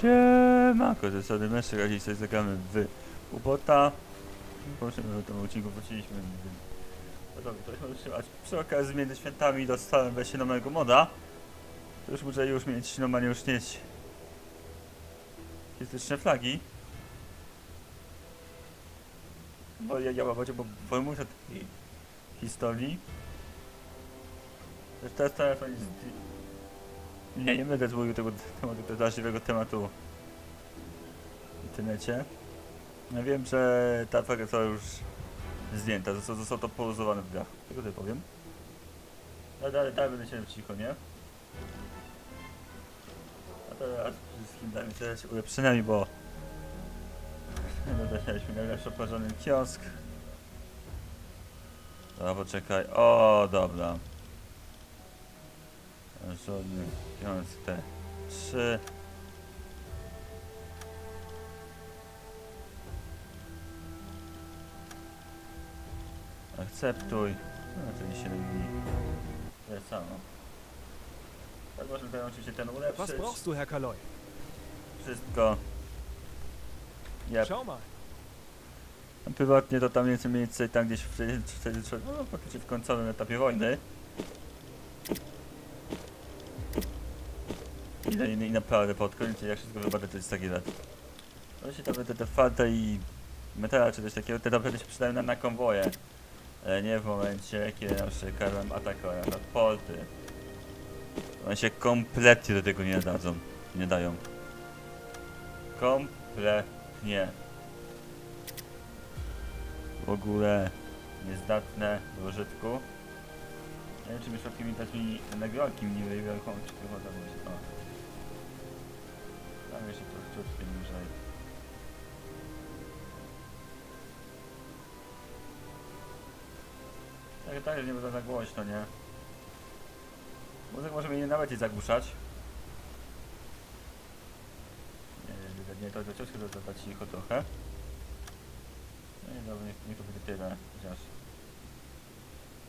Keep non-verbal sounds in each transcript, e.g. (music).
Siemanko, ze strony Meszek, a dzisiaj sobie zagramy w Ubota. Proszę, w tym odcinku wróciliśmy. No dobra, to już trzymać. Przy okazji między świętami dostałem weźcie nowego moda. To już muszę już mieć, normalnie już mieć historyczne flagi. Bo ja, ja mam bo bo muszę takiej historii. Też teraz telefon jest... Nie, nie będę mówił tego tematu, tego drażliwego tematu w internecie. Ja wiem, że ta flaga została już zdjęta, zostało, zostało to poluzowane w grach. Tego tutaj powiem. Ale dalej, dalej będę się cicho, nie? A teraz wszystkim dajmy się ulepszeniami, bo (laughs) Dostaliśmy najlepszy oporzony kiosk. Dobra, poczekaj. O, dobra. Żadny kiosk T3. Akceptuj. No to się robi. To samo. Tak można tutaj oczywiście ten Was ulepszyć. brauchst du, Herr Kaloi? Wszystko. Yep. Schau mal. Prywatnie to tam jest mniej więcej tam gdzieś wtedy, wtedy no, faktycznie w końcowym etapie wojny. I, i, I naprawdę pod koniec jak wszystko wypada to jest taki lat. Właśnie to te, te falta i metala czy coś takiego, te naprawdę się przydają na, konwoje. Ale nie w momencie, kiedy nam atakują na porty. One się kompletnie do tego nie dadzą. Nie dają. Kompletnie w ogóle niezdatne do użytku. Nie wiem, czy przypadkiem mi dać mi nagrolki mi nie wielką, czy chyba tam się troszeczkę niżej. Tak, tak, nie będę za głośno, nie? Muzyk może mnie nawet i zagłuszać. Nie, nie, nie, to, to ciężko, to, to, to cicho trochę. No i dobra, niech, niech to będzie tyle, chociaż.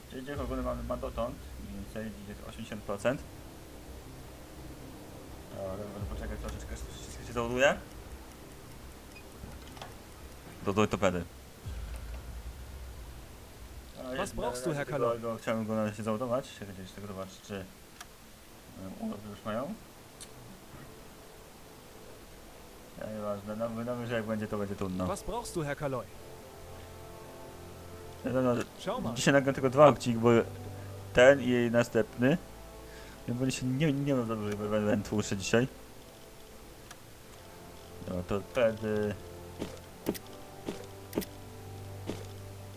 Czyli gdzie w ogóle mamy ma dotąd, mniej więcej gdzie 80%. Dobra, będę poczekać troszeczkę, wszystko się załaduje. Do do torpedy. A, jest- brauchst du, Herr Kalor? go- Chciałem go na razie załadować, jeszcze tego zobaczyć, czy um, już mają. Ja nieważne, no, no, że jak będzie to będzie trudno. Was brauchst du, Herr? No, no, Schau mal. Dzisiaj nagram tylko dwa odcinki, bo ten i następny. Ja bo się nie, nie mam dużo, bo będę tłuszczy dzisiaj. No to wtedy...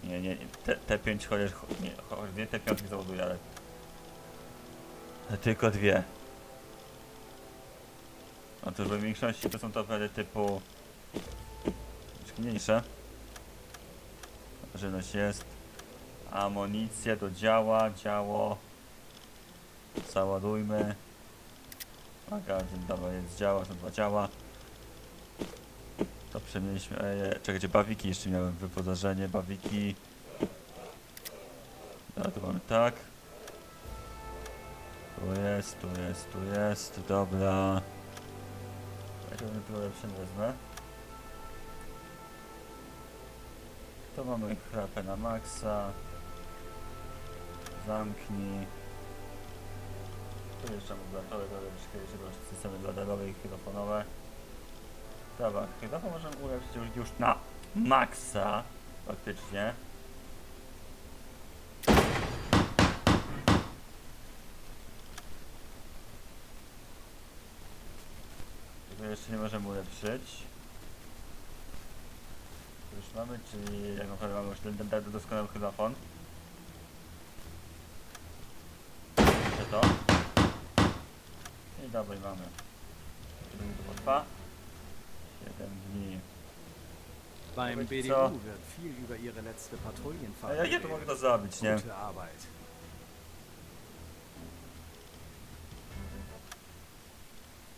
Nie, nie, nie, te, te pięć chociaż, cho- nie, chociaż dwie te piątki załaduję, ale... tylko dwie. No to w większości to są to wtedy typu... mniejsze. Żywność jest. Amunicja to działa, działo. Załadujmy. Magazyn, dobra, jest działa, to dwa działa. To przemieliśmy. E, czekajcie, bawiki jeszcze miałem wyposażenie, bawiki. Dobra, tu mamy tak. Tu jest, tu jest, tu jest, dobra. Ja to tu lepszy wezmę. To mamy chrapę na maksa. Zamknij. Jeszcze jeszcze jeszcze były systemy bladerowe i chwilofonowe. Dobra, chwilofon możemy ulepszyć już, już na maksa. Faktycznie. Tego jeszcze nie możemy ulepszyć. Już mamy, czyli jak naprawdę mamy już ten, ten, doskonały chylofon. Jeszcze to. I mamy. Mi to potrwa? 7 dni. Beim BDU wird viel über ihre letzte Patrouillenfahrt ja, ja to mogę to zrobić, nie? Gute Arbeit.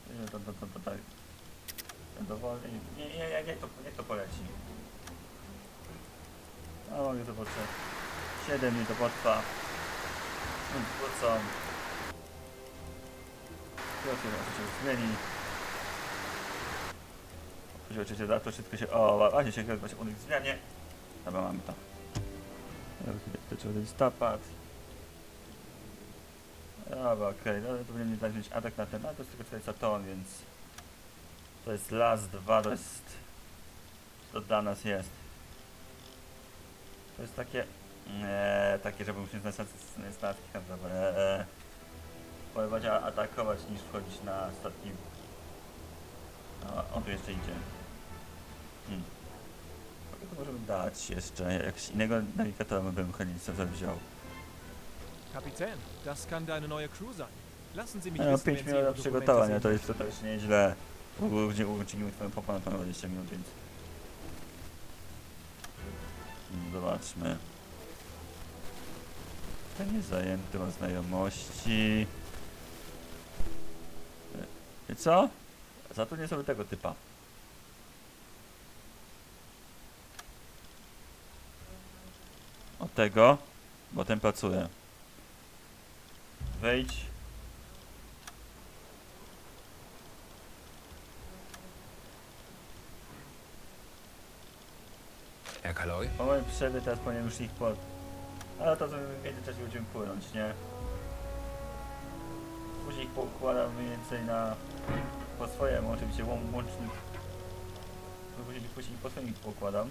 Nie, to, to, to, to tak. Dowolnie. Nie, nie, nie, niech to, niech to poleci. A mogę to poczekać. 7 dni to potrwa. No, Wrócą. Chwilę się zmieni. Chodzi oczywiście za to, wszystko się... O, właśnie się chyba się unik zmianie. Dobra, mamy to. Trzeba listopad. Dobra, okej, no to powinien mi dać mieć atak na ten, jest tylko 400 ton, więc... To jest las 2, to jest... To dla nas jest. To jest takie... Nie, takie, żeby musieć na statki statki handlowe. Pływać, a atakować niż wchodzić na statki. A on tu jeszcze idzie. Hmm. To możemy dać jeszcze? Jakiegoś innego nawigatora bym chętnie sobie wziął. Kapitän, das kann deine neue Crew sein. Lassen Sie mich No, wissen, 5 wenn Sie minut przygotowania, to jest to też nieźle. Uczynimy twoją pokonę na 20 minut, więc... Hmm, Zobaczmy. Ten jest zajęty, ma znajomości. I co? Zatrudnię sobie tego typa. O tego, bo ten pracuje. Wejdź. Herr Kaloi? Po mojej przerwie teraz powinien już ich pod... Ale to w międzyczasie będziemy płynąć, nie? Później ich poukładam mniej więcej na... Po swojemu, oczywiście łą- łącznik... Później, później ich po swoim ich poukładam.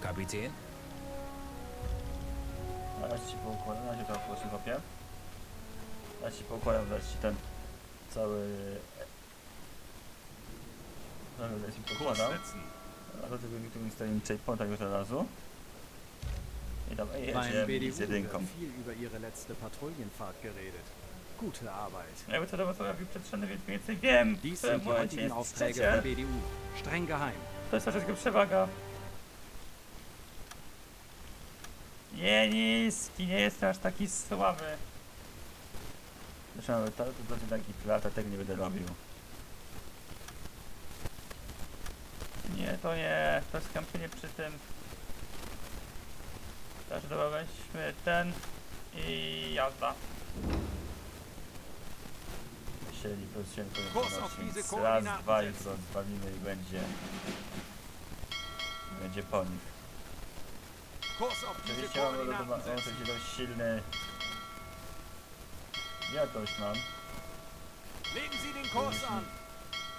Kapitän? A ja ci poukładam, ja się to po prostu kopię. Ja ci poukładam, dać ci ten... Cały... Cały ja ci poukładam. A do tego tu instalujemy checkpointa już od razu. I tam, ej, Beim jedziemy BDU z jedynką. wird viel über Ihre letzte Patrouillenfahrt geredet. Gute Arbeit. Co do was pojawił przetrzony, więc mniej więcej wiem, w Dies którym sind die momencie heutigen jest Aufträge trzecie. vom BDU. Streng geheim. To jest troszeczkę przewaga. Nie niski, nie jestem aż taki słaby. Zresztą to, to będzie taki lata, tego nie będę robił. Nie, to nie, to jest kampienie przy tym. Teraz dobra, weźmy ten i jazda czyli plus raz, dwa i dwa miny i będzie będzie po nich. Oczywiście mam dosyć dość silny jakoś mam.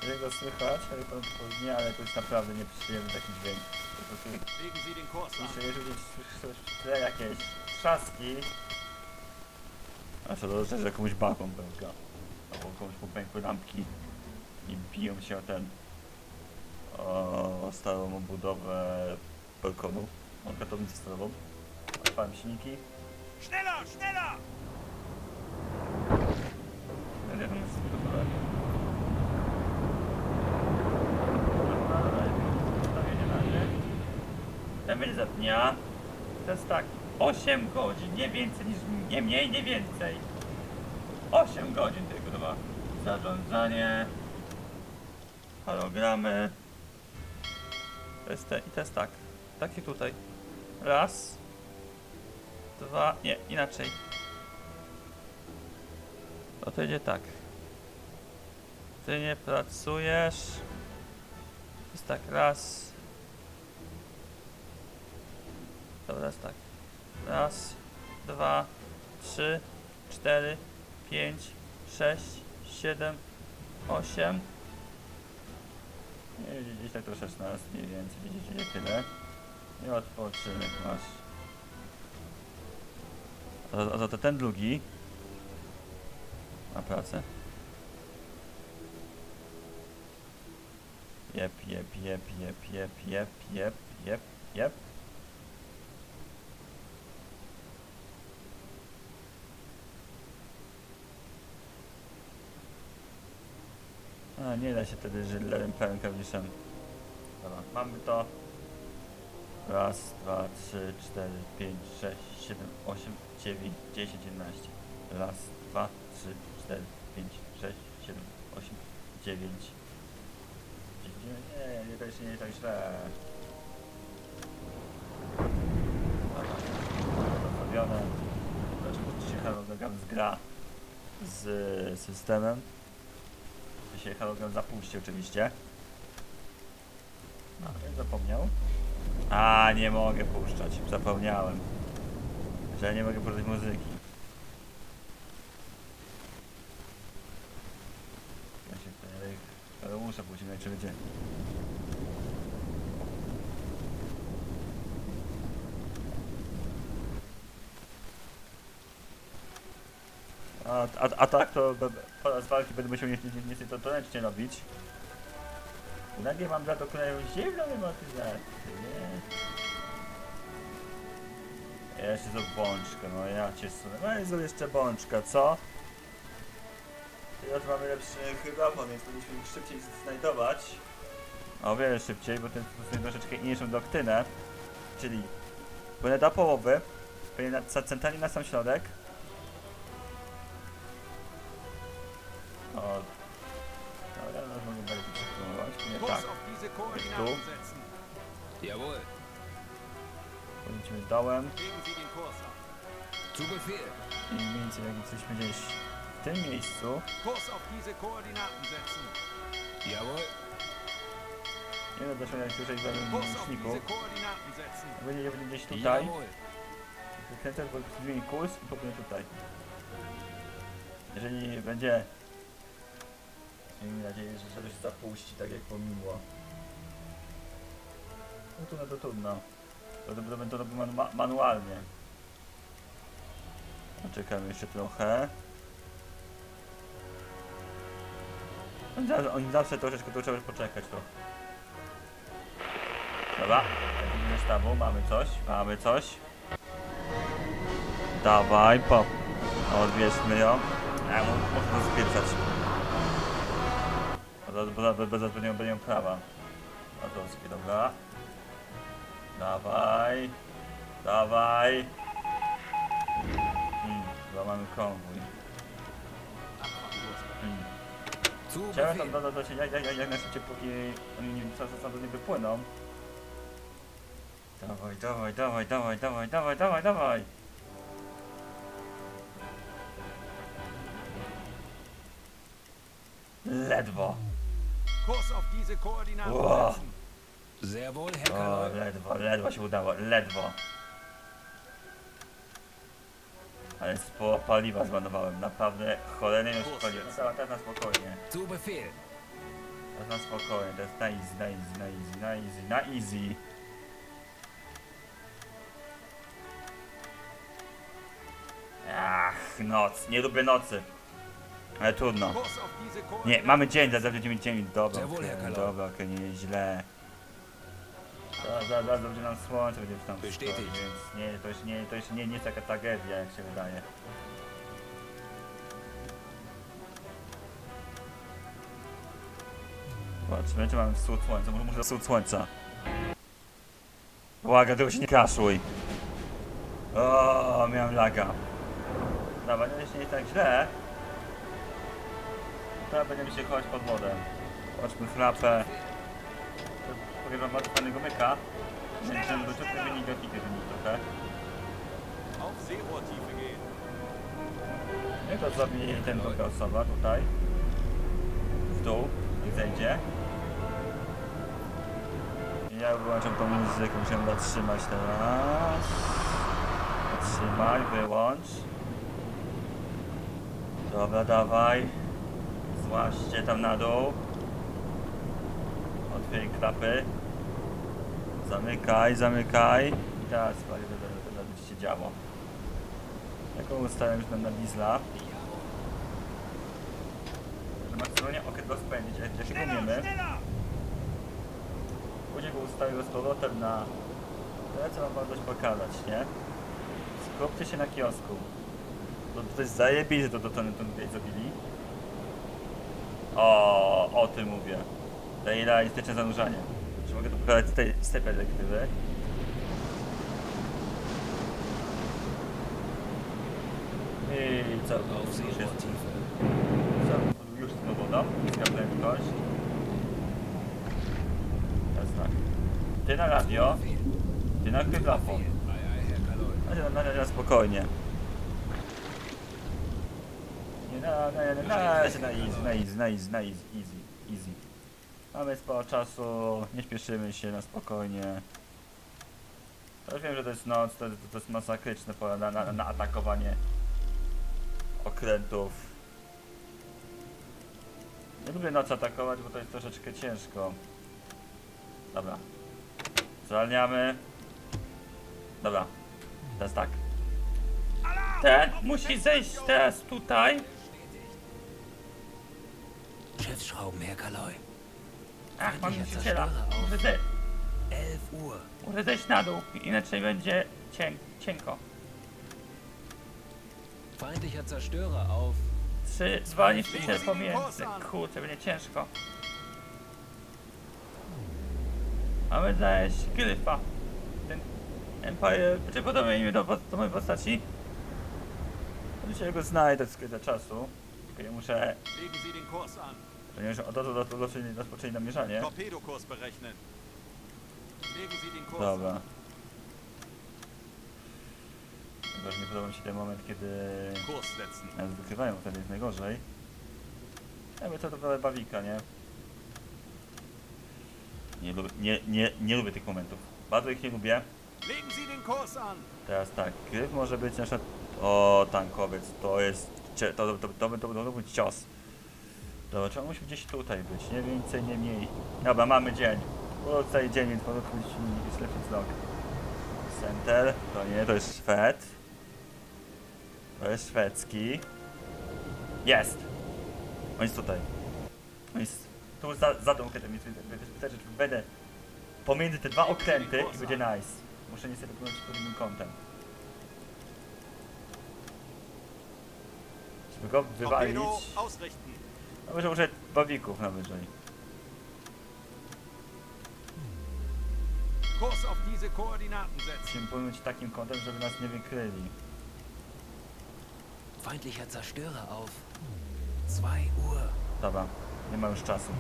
Jego słychać, ale to nie, ale to jest naprawdę nieprzyjemny taki dźwięk. Po prostu słyszę, jeżeli słyszę jakieś trzaski, a to dobrze, że jakąś baką pęka. Albo komuś popękły lampki i biją się o ten o starą obudowę balkonu. Mam katownicę starową. Odpałem silniki. Schneller, schneller! Ja nie wiem, na razie. Ten będzie za dnia. To jest tak. 8 godzin, nie więcej niż nie mniej, nie więcej. 8 godzin to ma. Zarządzanie. Hologramy. To jest te, i to jest tak. Takie tutaj. Raz. Dwa. Nie, inaczej. No to idzie tak. Ty nie pracujesz. Jest tak, raz. Dobra, jest tak. Raz, dwa, trzy, cztery, pięć, sześć, siedem, osiem. Nie, gdzieś- tak to 16 mniej więcej, widzicie, nie tyle. I odpoczynek masz. A, a za to ten drugi na pracę. Jep, jep, jep, jep, jep, jep, jep, jep, jep. A, nie da się wtedy żylem pełnym klawiszem. Dobra, mamy to. Raz, dwa, trzy, cztery, pięć, sześć, siedem, osiem, dziewięć, dziesięć, jedenaście. Raz, dwa, trzy, cztery, pięć, sześć, siedem, osiem, dziewięć. Nie, nie, to jeszcze nie jest tak źle. Dobra, zostawione. Dlaczego ci się harmonogram zgra z systemem? Dzisiaj halogram zapuści oczywiście. No, nie zapomniał. A, nie mogę puszczać, zapomniałem. Że nie mogę puszczać muzyki. Ja się tutaj, ale muszę puścić, inaczej będzie. A, a, tak to podczas walki będę musiał niestety, to ręcznie robić. Nagle mam to kolejną zimną motyzację, nie? Ja jeszcze za bączkę, no ja cię sunę. No jest jeszcze bączka, co? Teraz mamy lepszy hygrofon, więc powinniśmy ich szybciej znajdować. O wiele szybciej, bo ten stosuje troszeczkę inniejszą doktrynę. Czyli będę do połowy, będę na, centralnie na sam środek. Setzen. Jawohl. Powinniśmy dołem. Zu Befehl. Więcej jak jesteśmy gdzieś w tym miejscu. Kurs auf diese Koordinaten setzen. Jawohl. Nie wiem dlaczego jak słyszę w liczniku. Będzie gdzieś tutaj. Wykręcę, zmieni kurs i popłynie tutaj. Jeżeli będzie... Miejmy nadzieję, że czegoś zapuści, tak jak pomimo. No trudno, to trudno. To, to, to, to robię manu ma manualnie. Poczekamy jeszcze trochę. Oni zawsze, troszeczkę tu trzeba poczekać trochę. Dobra, takim sztabu, mamy coś, mamy coś. Dawaj, po. Odbierzmy ją. Ja mu można spieprzać. Bo za- bo za- bo za to nie będę prawa. Autorskie, dobra. Dawaj. Dawaj. Hmm, chyba mamy konwój. Zu Chciałem tam dodać jak, jak, jak, jak najszybciej, póki oni nie, stamtąd nie wypłyną. Dawaj, dawaj, dawaj, dawaj, dawaj, dawaj, dawaj, dawaj. Ledwo. Kurs auf diese Koordinaten Wow. Sehr wohl, Herr O, Kaloi. ledwo, ledwo się udało, ledwo. Ale sporo paliwa zmarnowałem, naprawdę cholernie już paliwa. Teraz, teraz na spokojnie. Zu Befehl. Teraz na spokojnie, to jest na easy, na easy, na easy, na easy, na easy. Ach, noc, nie lubię nocy. Ale trudno. Kurs auf diese Nie, mamy dzień, będziemy mieć dzień. Dobra, Herr Kalor. dobra, okej, nie źle. Zaraz, zaraz, zaraz będzie nam słońce, będzie tam wschodzić, więc nie, to już nie, to już nie, nie jest taka tragedia, jak się wydaje. Zobaczmy, czy mamy wschód słońca, może muszę wschód słońca. Błaga, tylko się nie kaszluj. O, miałem laga. Dobra, no nie jest tak źle. Teraz będziemy się chować pod wodę. Zobaczmy chlapę. Powiem wam bardzo fajnego myka. Ten wyczutny wynik grafiki wynik trochę. Auf Seerohrtiefe gehen. Jak to zrobi ten druga osoba tutaj? W dół i zejdzie. Ja wyłączam tą muzykę, muszę ją zatrzymać teraz. Zatrzymaj, wyłącz. Dobra, dawaj. Złaźcie tam na dół. Otwieraj klapy. Zamykaj, zamykaj. I teraz spali, to będzie się działo. Jaką ustałem już na, na diesla. Maksymalnie okres rozpędzić, jak, jak się umiemy. Później go ustawię z powrotem na... To co wam mam coś pokazać, nie? Skupcie się na kiosku. To, to jest zajebiste, to, to, to, to tutaj zrobili. O, o tym mówię. Realistyczne zanurzanie. Mogę tu pokazać tutaj z tej perspektywy? I co? Już jest, co? Już jest woda, niska prędkość. Teraz tak. Ty na radio, ty na hydrafon. Befehl. Ei, ei, Herr Kaloi. Na razie, na razie spokojnie. Nie na, na, na, na, razie na easy, na easy, na easy, na easy, easy, easy. Mamy sporo czasu, nie śpieszymy się na spokojnie. Ja wiem, że to jest noc, to, to jest masakryczne pole na, na, na atakowanie okrętów. Nie lubię noc atakować, bo to jest troszeczkę ciężko. Dobra. Zwalniamy. Dobra. Teraz tak. Ten musi zejść teraz tutaj. Schiffsschrauben, Kaloi. Ach, mam musiiciela. Muszę, ze 11 Uhr. muszę zejść na dół, inaczej będzie cień cienko. Feindlicher Zerstörer auf. Trzy, dwa niszczyciele pomiędzy. Kurczę, będzie ciężko. Mamy znaleźć gryfa. Ten Empire będzie podobny imię do, do mojej postaci. Dzisiaj go znajdę z czasu. Tylko nie muszę, To muszę od razu rozpoczęli rozpoczęli namierzanie. Torpedokurs berechnen. Legen Sie den Kurs Dobra. że nie podoba mi się ten moment, kiedy Kurs setzen. nas wykrywają, wtedy jest najgorzej. Jakby to trochę bawika, nie? Nie lubię, nie, nie, nie lubię tych momentów. Bardzo ich nie lubię. Legen Sie den Kurs an. Teraz tak, gryf może być na przykład... O, tankowiec, to jest... cie- To, to, to, to, to, to, to być cios. Dobra, trzeba musi gdzieś tutaj być, nie więcej, nie mniej. Dobra, mamy dzień. Było cały dzień, więc być jest lepszy zlog. Center, to nie, to jest Szwed. To jest szwedzki. Jest! On jest tutaj. On jest tu za, za tą okrętem, więc że będę pomiędzy te dwa okręty i będzie nice. Muszę niestety płynąć pod innym kątem. Żeby go wywalić. No może użyć bawików najwyżej. Kurs auf diese Koordinaten setzen. Musimy płynąć takim kątem, żeby nas nie wykryli. Feindlicher Zerstörer auf. 2 Uhr. Dobra, nie ma już czasu.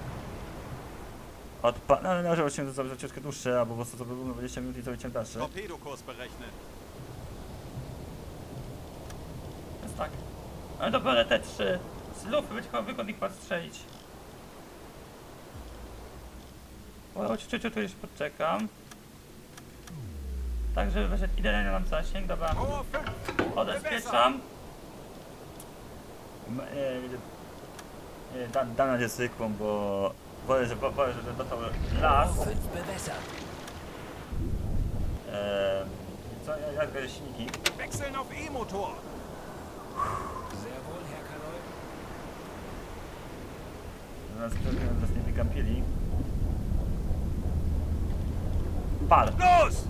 Odpa... No, może się to zrobić troszeczkę dłuższe, albo po prostu to by było 20 minut i to. Torpedokurs berechnen. Jest tak. Ale to będę te trzy. Z lufy będzie chyba wygodnie chyba strzelić. O, ciu, ciu, tu już poczekam. Tak, żeby wyszedł idealnie nam zasięg, dobra. Power 5. Odezpieczam. Da, dana jest zwykłą, bo wolę, że, wolę, że dostał las. 5 bewässert. Eee, co, jak, jak silniki? Wechseln auf E-Motor. Sehr wohl, Herr Kaloi. Nas, nas nie wykampili. Pal! Los!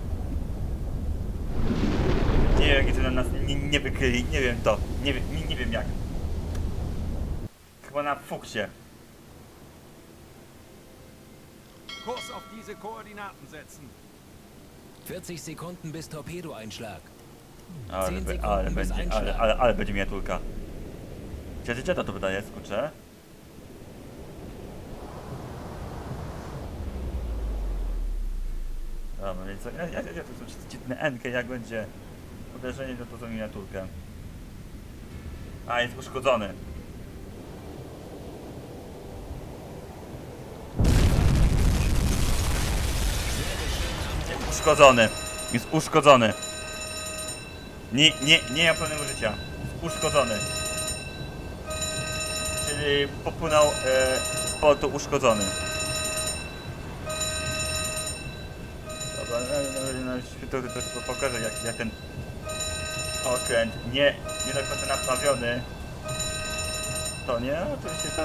Nie wiem, jak to na nas nie, nie wykryli, nie wiem to, nie wiem, nie, nie wiem jak. Chyba na fuksie. Kurs auf diese Koordinaten setzen. 40 Sekunden bis Torpedoeinschlag. Ale, ale, bis będzie, ale, ale, ale będzie miniaturka. Gdzie, gdzie to to wydaje, skurczę? Dobra, więc ja, ja, ja, ja to są dziwne NK, jak będzie uderzenie, to to miniaturkę. A, jest uszkodzony. Jest uszkodzony. Jest uszkodzony. Nie, nie, nie ma pełnego życia. Jest uszkodzony. Czyli popłynął e, z portu uszkodzony. Dobra, no, no, no, to, to, to pokażę jak, jak ten okręt nie, nie do końca naprawiony. To nie, oczywiście to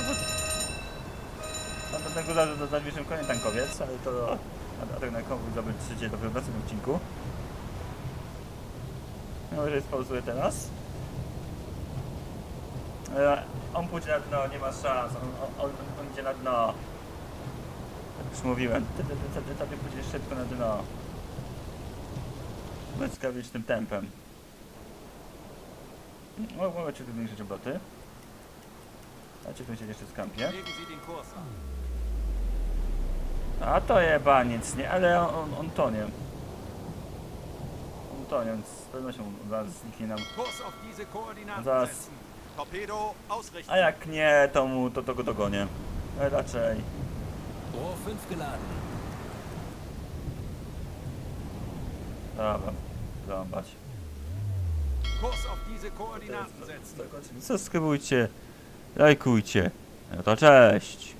na pewnego za, za, za bliższym koniem tankowiec, ale to a tak na konwój zobaczycie dopiero w następnym odcinku. Może spauzuję teraz. E, on pójdzie na dno, nie ma szans, on, on, on, idzie na dno. Jak już mówiłem, ty, ty, ty pójdziesz szybko na dno. Błyskawicznym tempem. O, Mogę ci zmniejszyć obroty. A ci tu się jeszcze skampię. A to jebaniec, nie, ale on, on, on tonie. On tonie, więc z pewnością zaraz zniknie nam Zaraz. A jak nie, to mu to, to go dogonię. E, Raczej. Rohr 5 geladen. Dobra, zobacz. Subskrybujcie, lajkujcie. No to cześć.